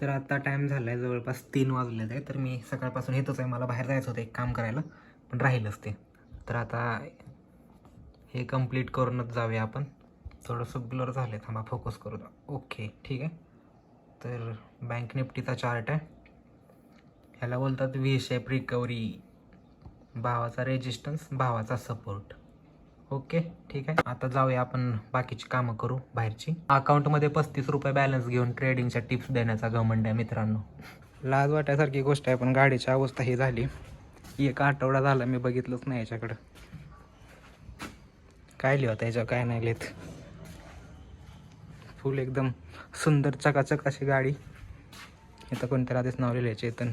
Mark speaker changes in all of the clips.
Speaker 1: तर आता टाईम झाला आहे जवळपास तीन वाजलेत आहे. तर मी सकाळपासून येतोच आहे. मला बाहेर जायचं होतं एक काम करायला पण राहीलच ते. तर आता हे कंप्लीट करूनच जाऊया आपण. थोडंसं ब्लर झालं आहे थांबा फोकस करू ओके ठीक आहे. तर बँक निफ्टीचा चार्ट आहे. ह्याला बोलतात व्ही शेप रिकव्हरी भावाचा रेजिस्टन्स भावाचा सपोर्ट ओके ठीक आहे. आता जाऊया आपण बाकीची कामं करू बाहेरची. अकाउंटमध्ये पस्तीस रुपये बॅलन्स घेऊन ट्रेडिंगच्या टिप्स देण्याचा घमंड आहे मित्रांनो. लाज वाटायसारखी गोष्ट आहे पण गाडीची अवस्था ही झाली. एक आठवडा झाला मी बघितलंच नाही याच्याकडं. काय लिहत याच्यावर काय नाही लिहित. फुल एकदम सुंदर चकाचक अशी गाडी. इथं कोणत्या आधीच नाव लिहिलं चेतन.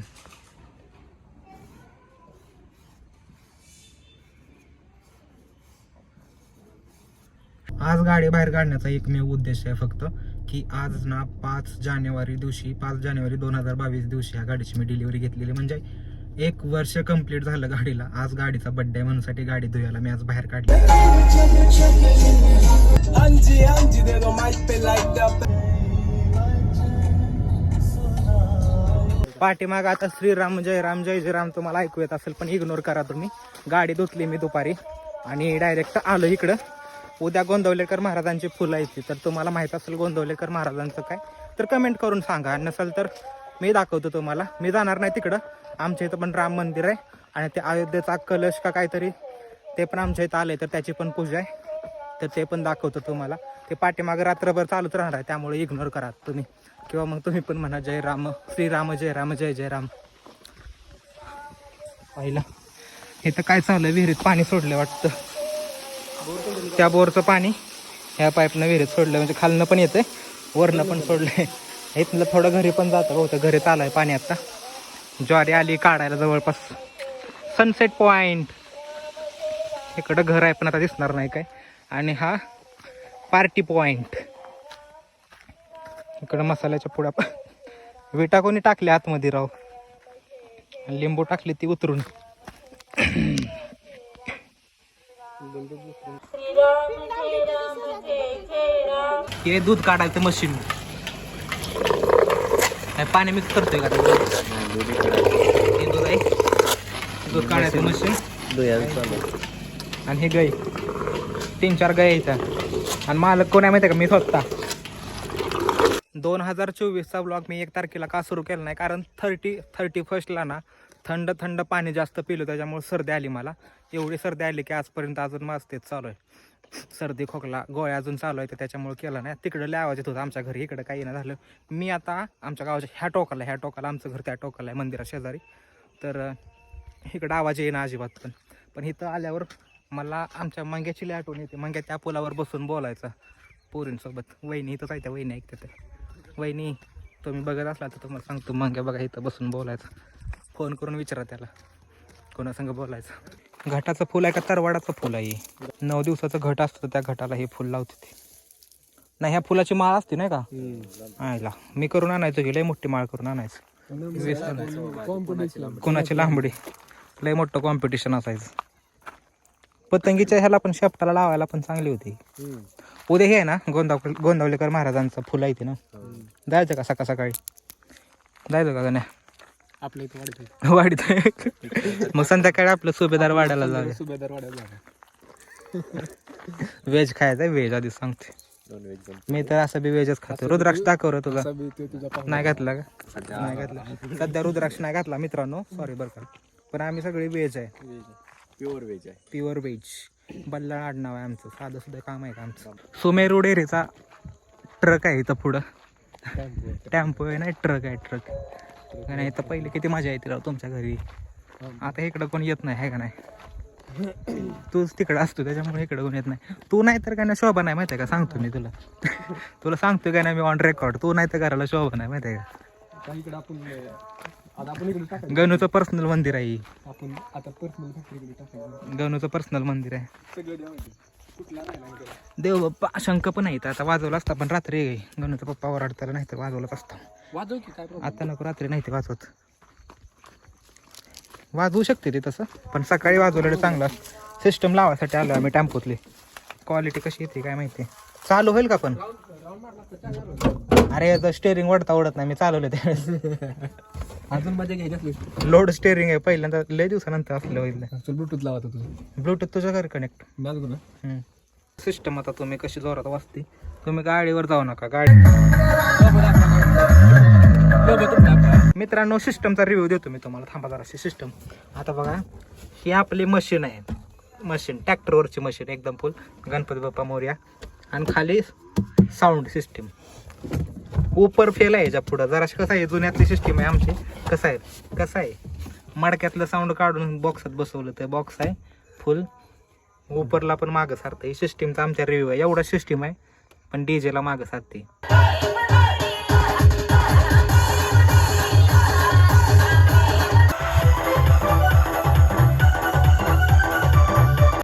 Speaker 1: आज गाडी बाहेर काढण्याचा एकमेव उद्देश आहे फक्त की आज ना पाच जानेवारी दिवशी पाच जानेवारी दोन हजार बावीस दिवशी ह्या गाडीची मी डिलिव्हरी घेतलेली. म्हणजे एक वर्ष कंप्लीट झालं गाडीला. आज गाडीचा बड्डे म्हणूनसाठी गाडी धुयाला मी आज बाहेर काढली. पाठीमाग आता श्रीराम जय राम जय जय राम तुम्हाला ऐकू येत असेल पण इग्नोर करा तुम्ही. गाडी धुतली मी दुपारी आणि डायरेक्ट आलो इकडं. उद्या गोंदवलेकर महाराजांची फुलं यायची तर तुम्हाला माहीत असेल गोंदवलेकर महाराजांचं काय? तर कमेंट करून सांगा. नसेल तर मी दाखवतो तुम्हाला. मी जाणार नाही तिकडं. आमच्या इथं पण राम मंदिर आहे. आणि ते अयोध्येचा कलश का काहीतरी ते पण आमच्या इथं आले तर त्याची पण पूजा आहे. तर ते पण दाखवतो तुम्हाला. ते पाठीमागं रात्रभर चालूच राहणार आहे. त्यामुळे इग्नोर करा तुम्ही. किंवा मग तुम्ही पण म्हणा जय राम श्रीराम जय राम जय जय राम. पहिला? इथं काय चाललं विहिरीत पाणी सोडलं वाटतं. त्या बोरचं पाणी ह्या पाईपनं विहिरीत सोडलं म्हणजे खालनं पण येतंय वरनं पण सोडलंय. इथलं थोडं घरी पण जातं होतं घरी चालू पाणी आता. ज्वारी आली काढायला जवळपास. सनसेट पॉइंट इकडं घर आहे पण आता दिसणार नाही काय. आणि हा पार्टी पॉइंट इकडं मसाल्याच्या पुढ्या विटा कोणी टाकल्या आतमध्ये राव? लिंबू टाकली ती उतरून. हे दूध काढायचं मशीन पाणी मिक्स करतोय का हे दूध आहे. दूध काढायचं मशीन आणि हे गाई. तीन चार गाय इथं. आणि मालक कोण आहे माहिती का? मी स्वतः. दोन हजार चोवीसचा ब्लॉग मी एक तारखेला का सुरू केला नाही? कारण थर्टी थर्टी फर्स्टला ना थंड थंड पाणी जास्त पिलं त्याच्यामुळे सर्दी आली मला. एवढी सर्दी आली की आजपर्यंत अजून माझं तेच चालू आहे. सर्दी खोकला गोळ्या अजून चालू आहे तर त्याच्यामुळे केलं नाही. तिकडं लय आवाज येत होता आमच्या घरी इकडं काही नाही झालं. मी आता आमच्या गावाच्या ह्या टोकाला ह्या टोकाला आमचं घर त्या टोकाला आहे मंदिरा शेजारी. तर इकडं आवाज येईना अजिबात पण. पण इथं आल्यावर मला आमच्या मंग्याची आठवण येते. मंग्या त्या पुलावर बसून बोलायचं पोरींसोबत. वहिनी इथंच आहे त्या वहिनी ऐकते ते वहिनी तुम्ही बघत असला तर तुम्हाला सांगतो मंग्या बघा इथं बसून बोलायचं. फोन करून विचारा त्याला. कोणासंग बोलायचं. घाटाचं फुल आहे का तरवाडाचं फुल आहे? नऊ दिवसाचं घट असतं त्या घटाला हे फुल लावते ते. नाही ह्या फुलाची माळ असते नाही का? आयला मी करून आणायचो की लय मोठी माळ करून आणायचं. वीस आणायचं. कोणाची लांबडी? लय मोठं कॉम्पिटिशन असायचं. पतंगीच्या ह्याला पण शेपटाला लावायला पण चांगली होती. उद्या हे आहे ना गोंदाव गोंदावलेकर महाराजांचं फुलं येते ना? जायचं का सकाळ सकाळी? जायचं का नाही
Speaker 2: आपल्या इथं वाढत
Speaker 1: वाढीत मग संध्याकाळी आपलं सुभेदार वाड्याला जाऊया.
Speaker 2: सुभेदार वाढायला
Speaker 1: व्हेज खायचं व्हेज आधी सांगते. मी तर असं बी व्हेजच खातो. रुद्राक्ष दाखव रे तुझा
Speaker 2: तुझा
Speaker 1: नाही घातला का? नाही घातला. सध्या रुद्राक्ष नाही घातला मित्रांनो. सॉरी बरं का. पण आम्ही सगळे व्हेज आहे.
Speaker 2: प्युअर व्हेज आहे.
Speaker 1: Pure veg. बल्ला आडनाव आहे आमचं. साधं सुद्धा काम आहे का आमचं? सुमेरू डेअरीचा ट्रक आहे इथं पुढं. टेम्पो आहे. ना ट्रक आहे ट्रक. नाही तर पहिले किती मजा येते राव तुमच्या घरी. आता इकडं कोण येत नाही आहे का नाही? तूच तिकडं असतो त्याच्यामुळे इकडं कोण येत नाही. तू नाही तर काय ना शोभा नाही माहिती आहे का? सांगतो मी तुला. तुला सांगतो काय ना मी ऑन रेकॉर्ड तू नाही तर घराला शोभा नाही माहिती आहे का? गणूचं पर्सनल मंदिर आहे.
Speaker 2: आपण आता पर्सनल
Speaker 1: गणूचं पर्सनल मंदिर आहे. देव बाप्पा शंख पण आहे इथं. आता वाजवला असता पण रात्री गणूचा पप्पा ओरडताना नाही तर वाजवलाच असता.
Speaker 2: वाजव की काय
Speaker 1: आता नको रात्री नाही ते वाजवत. वाजवू शकते ते तसं पण सकाळी वाजवलेलं चांगलं सिस्टम लावायसाठी आलो आम्ही टेम्पोतली. क्वालिटी कशी येते काय माहिती. चालू होईल का पण? अरे याचं स्टेअरिंग वडता ओढत नाही मी चालवलं त्यावेळेस.
Speaker 2: अजून मजा घ्यायची
Speaker 1: लोड स्टेअरिंग आहे पहिल्यांदा लय दिवसानंतर असलं होईल.
Speaker 2: ब्लूटूथ लावा तुझं.
Speaker 1: ब्लूटूथ तुझ्या घरी कनेक्ट
Speaker 2: माझं तुला.
Speaker 1: सिस्टम आता तुम्ही कशी जोरात वाजते तुम्ही गाडीवर जाऊ नका गाडी मित्रांनो सिस्टमचा रिव्ह्यू देतो मी तुम्हाला. थांबा जराशी सिस्टम आता बघा ही आपली मशीन आहे मशीन ट्रॅक्टरवरची मशीन एकदम फुल गणपती बाप्पा मोर्या. आणि खाली साऊंड सिस्टीम उपर फेल आहे ज्या पुढं. जराशी कसं आहे जुन्यातली सिस्टीम आहे आमची. कसं आहे? कसं आहे? मडक्यातलं साऊंड काढून बॉक्सात बसवलं तर बॉक्स आहे. फुल उपरला पण मागं सारतं. ही सिस्टीमचा आमच्या रिव्ह्यू आहे. एवढा सिस्टीम आहे पण डीजेला मागं सारते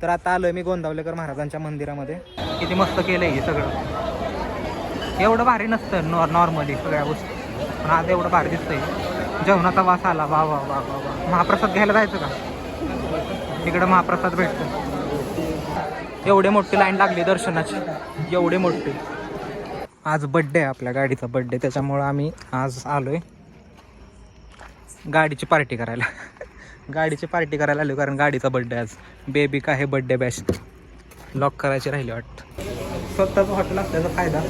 Speaker 1: तर आता आलोय मी गोंदावलेकर महाराजांच्या मंदिरामध्ये. किती मस्त केलंय हे सगळं. एवढं भारी नसतं नॉ नॉर्मली सगळ्या गोष्टी. पण आज एवढं भारी दिसतंय. जेवणाचा वास आला. वा वा वा वा वा. महाप्रसाद घ्यायला जायचं का? तिकडं महाप्रसाद भेटतो एवढे मोठी लाईन लागली दर्शनाची. एवढे मोठे. आज बड्डे आहे आपल्या गाडीचा बड्डे त्याच्यामुळं आम्ही आज आलोय. गाडीची पार्टी करायला. गाडीची पार्टी करायला आलो कारण गाडीचा बड्डे आज. बेबी का आहे बड्डे बॅश लॉक करायची राहिली वाटतं. स्वतःचं हॉटेल असल्याचा फायदा.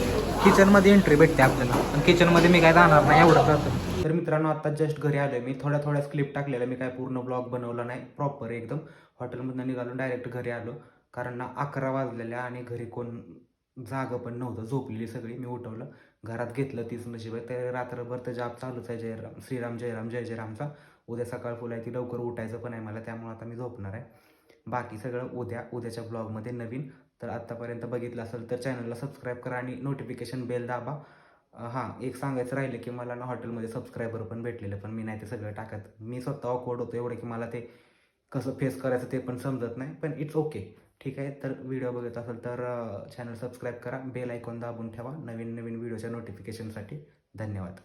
Speaker 1: किचनमध्ये एंट्री भेटते आपल्याला. आणि किचनमध्ये मी काय जाणार नाही एवढं जातं. तर मित्रांनो आता जस्ट घरी आलोय मी. थोड्या थोड्या क्लिप टाकलेल्या. मी काय पूर्ण ब्लॉग बनवला नाही. प्रॉपर एकदम. हॉटेलमधनं निघालो डायरेक्ट घरी आलो. कारण ना अकरा वाजलेल्या आणि घरी कोण जागं पण नव्हतं. झोपलेली सगळी. मी उठवलं. घरात घेतलं तीच नशीब आहे तर रात्रभर तर जाप चालूच आहे. जयराम श्रीराम जयराम जय जयरामचा. उद्या सकाळ फुल आहे ती लवकर उठायचं पण आहे मला त्यामुळे आता मी झोपणार आहे. बाकी सगळं उद्या उद्याच्या ब्लॉगमध्ये नवीन. तर आत्तापर्यंत बघितलं असेल तर चॅनलला सबस्क्राईब करा आणि नोटिफिकेशन बेल दाबा. हां एक सांगायचं राहिलं की मला ना हॉटेलमध्ये सबस्क्रायबर पण भेटलेलं पण मी नाही ते सगळं टाकत. मी स्वतः ऑकवर्ड होतो एवढं की मला ते कसं फेस करायचं ते पण समजत नाही पण इट्स ओके ठीक आहे तर व्हिडिओ बघत असेल तर चॅनल सबस्क्राईब करा. बेल आयकॉन दाबून ठेवा. नवीन नवीन व्हिडिओच्या नोटिफिकेशनसाठी धन्यवाद.